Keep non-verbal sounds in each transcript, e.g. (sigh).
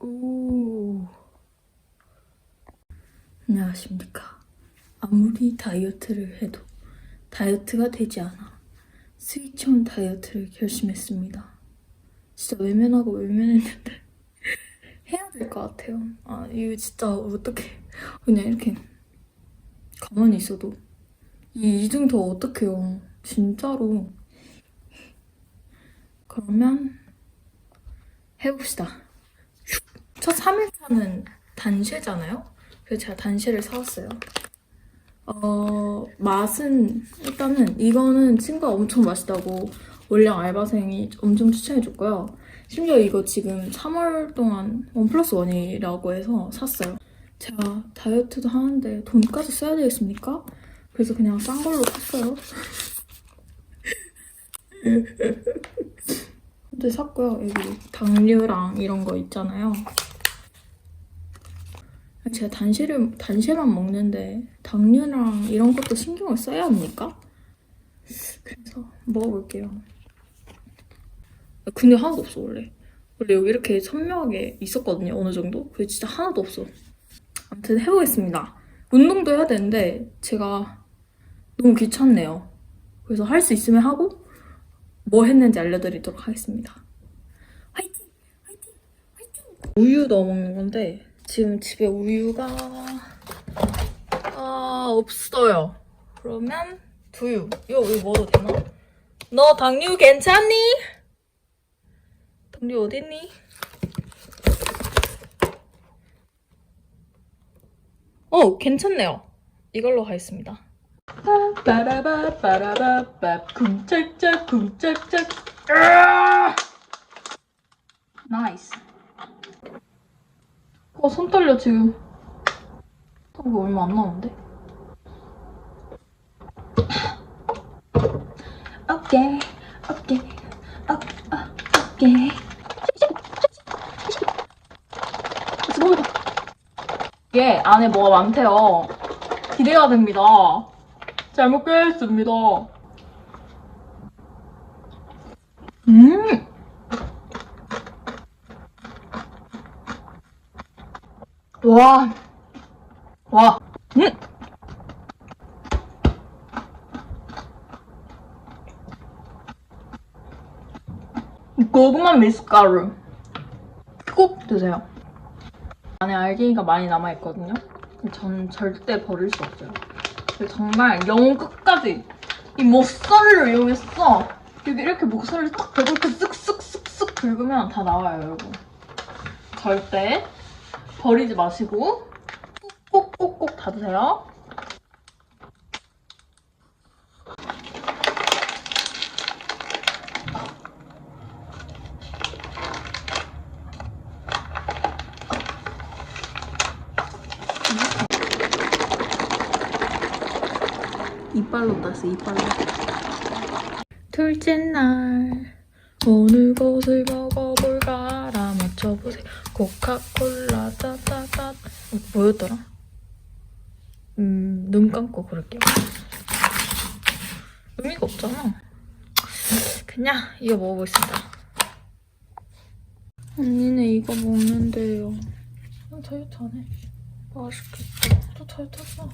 오. 안녕하십니까. 아무리 다이어트를 해도 다이어트가 되지 않아 스위치온 다이어트를 결심했습니다. 진짜 외면하고 외면했는데 (laughs) 해야 될 것 같아요. 아 이거 진짜 어떻게 그냥 이렇게 가만히 있어도 이 이중 더 어떡해요. 진짜로. 그러면 해봅시다. 첫 3일차는 단쉐잖아요? 그래서 제가 단쉐를 사왔어요. 어, 맛은 일단은 이거는 친구가 엄청 맛있다고 원량 알바생이 엄청 추천해줬고요. 심지어 이거 지금 3월 동안 원 플러스 원이라고 해서 샀어요. 제가 다이어트도 하는데 돈까지 써야 되겠습니까? 그래서 그냥 싼 걸로 샀어요. (laughs) 근데 샀고요. 여기 당류랑 이런 거 있잖아요. 제가 단시를, 단시만 먹는데 당류랑 이런 것도 신경을 써야 합니까? 그래서 먹어볼게요. 근데 하나도 없어 원래. 원래 여기 이렇게 선명하게 있었거든요 어느 정도. 근데 진짜 하나도 없어. 아무튼 해보겠습니다. 운동도 해야 되는데 제가 너무 귀찮네요. 그래서 할 수 있으면 하고 뭐 했는지 알려드리도록 하겠습니다. 우유 넣어 먹는 건데 지금 집에 우유가 아 없어요. 그러면 두유. 이거 우유 먹어도 되나? 너 당류 괜찮니? 당류 어딨니? 어 괜찮네요. 이걸로 가겠습니다. 빠라바 빠라바빠 쿵짝짝 쿵짝짝! 나이스 어 손 떨려 지금. 이거 얼마 안 나오는데? 오케이. 오케이. 어, 어, 오케이. 이게 안에 뭐가 많대요. 기대가 됩니다. 잘 먹겠습니다. 음! 와. 와. 음! 고구마 미숫가루 꼭 드세요. 안에 알갱이가 많이 남아있거든요. 전 절대 버릴 수 없어요. 정말 영 끝까지 이 목소리를 이용해서 여기 이렇게 목소리를 딱 긁고 이렇게 쓱쓱쓱쓱 긁으면 다 나와요 여러분 절대 버리지 마시고 꼭꼭꼭꼭 다 드세요. 이빨로 땄어 이빨로. 둘째 날 어느 것을 먹어볼까 알아맞혀보세요 코카콜라 따따따 어, 뭐였더라? 음, 눈 감고 그럴게요 의미가 없잖아. 그냥 이거 먹어보겠습니다. 언니는 이거 먹는데요. 아, 다이어트 안 해. 맛있겠다. 또 다이어트 하자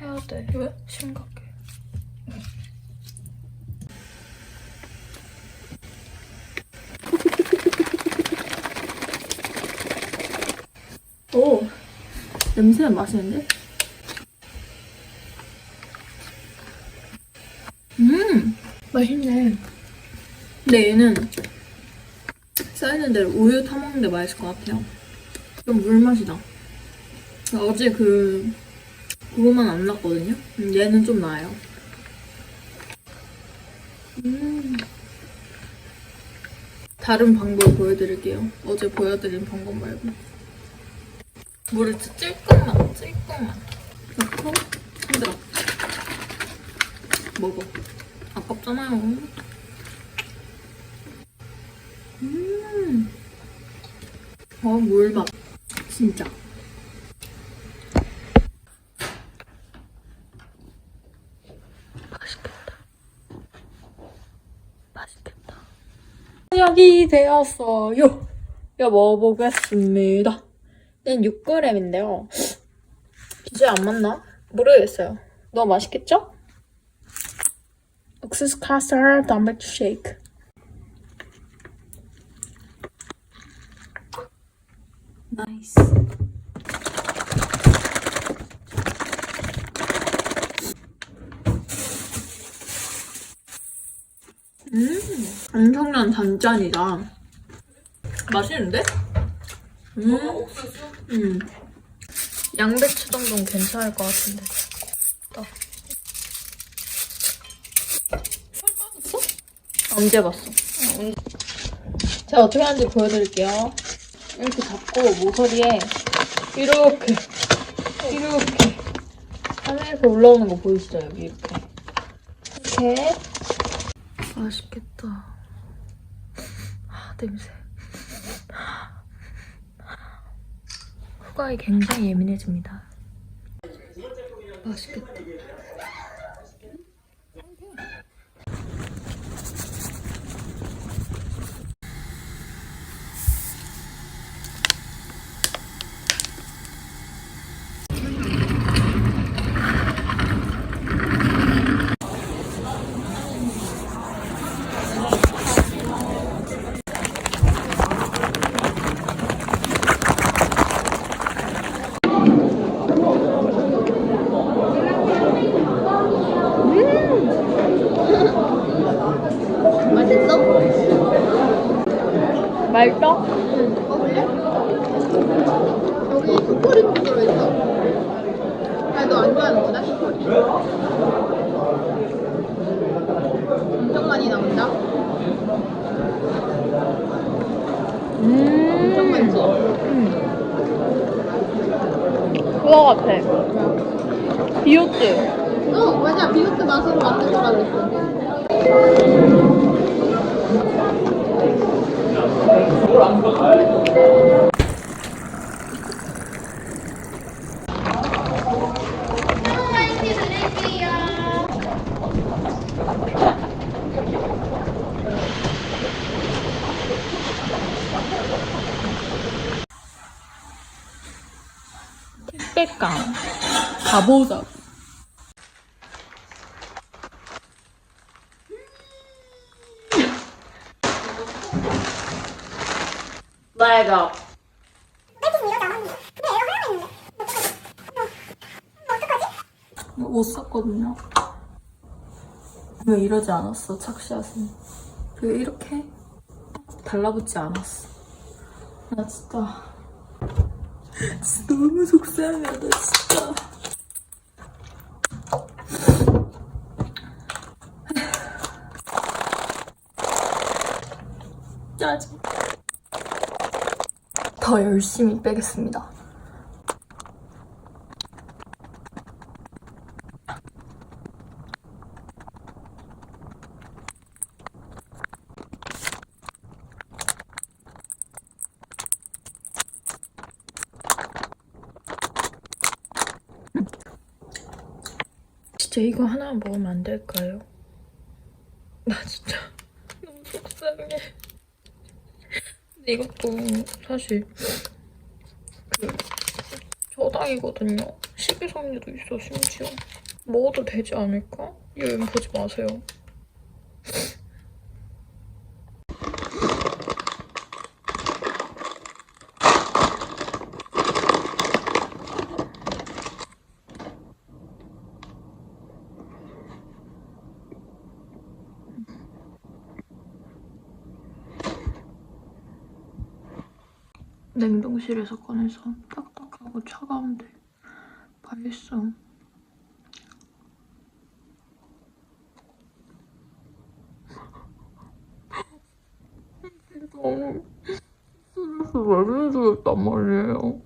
해야 돼. 왜? 심각해 오 냄새가 맛있는데? 음! 맛있네. 근데 얘는 쌓이는 대로 우유 타먹는데 맛있을 것 같아요. 좀 물맛이 나 어제 그 그거만 안 났거든요? 음, 얘는 좀 나아요. 음. 다른 방법 보여드릴게요. 어제 보여드린 방법 말고 물을 진짜 찔끔만 찔끔만 넣고 흔들어. 먹어. 아깝잖아요. 음. 어 물밥. 진짜. 맛있겠다. 맛있겠다. 저녁이 되었어요. 이거 먹어보겠습니다. 얘는 6g인데요. 비주얼 안 맞나? 모르겠어요. 너무 맛있겠죠? 옥수수 카스터드 단백질 쉐이크. 나이스. 음, 엄청난 단짠이다. 맛있는데? 음, 음. 양배추 정도는 괜찮을 것 같은데. 빠졌어? 언제 봤어? 제가 어떻게 하는지 보여드릴게요. 이렇게 잡고 모서리에 이렇게 이렇게 하면 이렇게 올라오는 거 보이시죠? 여기 이렇게 이렇게 맛있겠다. 아, 냄새. 후각이 굉장히 예민해집니다. 맛있겠다. 맛있어? 맛있어? 어 그래? 여기 초콜릿 들어있어. 아니 너안 좋아하는 거다 초콜릿. 엄청 많이 나온다. 엄청 음, 많지? 그거 같아. 비오트. 어 맞아 비오트 맛으로 만든 거라 그랬어. 택배감. 가보자. 내가 못 샀거든요. 왜 이러지 않았어, 착샷은. 그 이렇게 달라붙지 않았어. 나 진짜 진짜 너무 속상하다 진짜 짜증 더 열심히 빼겠습니다 진짜 이거 하나 먹으면 안 될까요? 나 진짜 (laughs) 너무 속상해. 근데 이것도 사실 그 저당이거든요. 식이섬유도 있어 심지어. 먹어도 되지 않을까? 이거 보지 마세요. 냉동실에서 꺼내서 딱딱하고 차가운데 맛있어. 너무 스트레스 많이 주겠단 말이에요.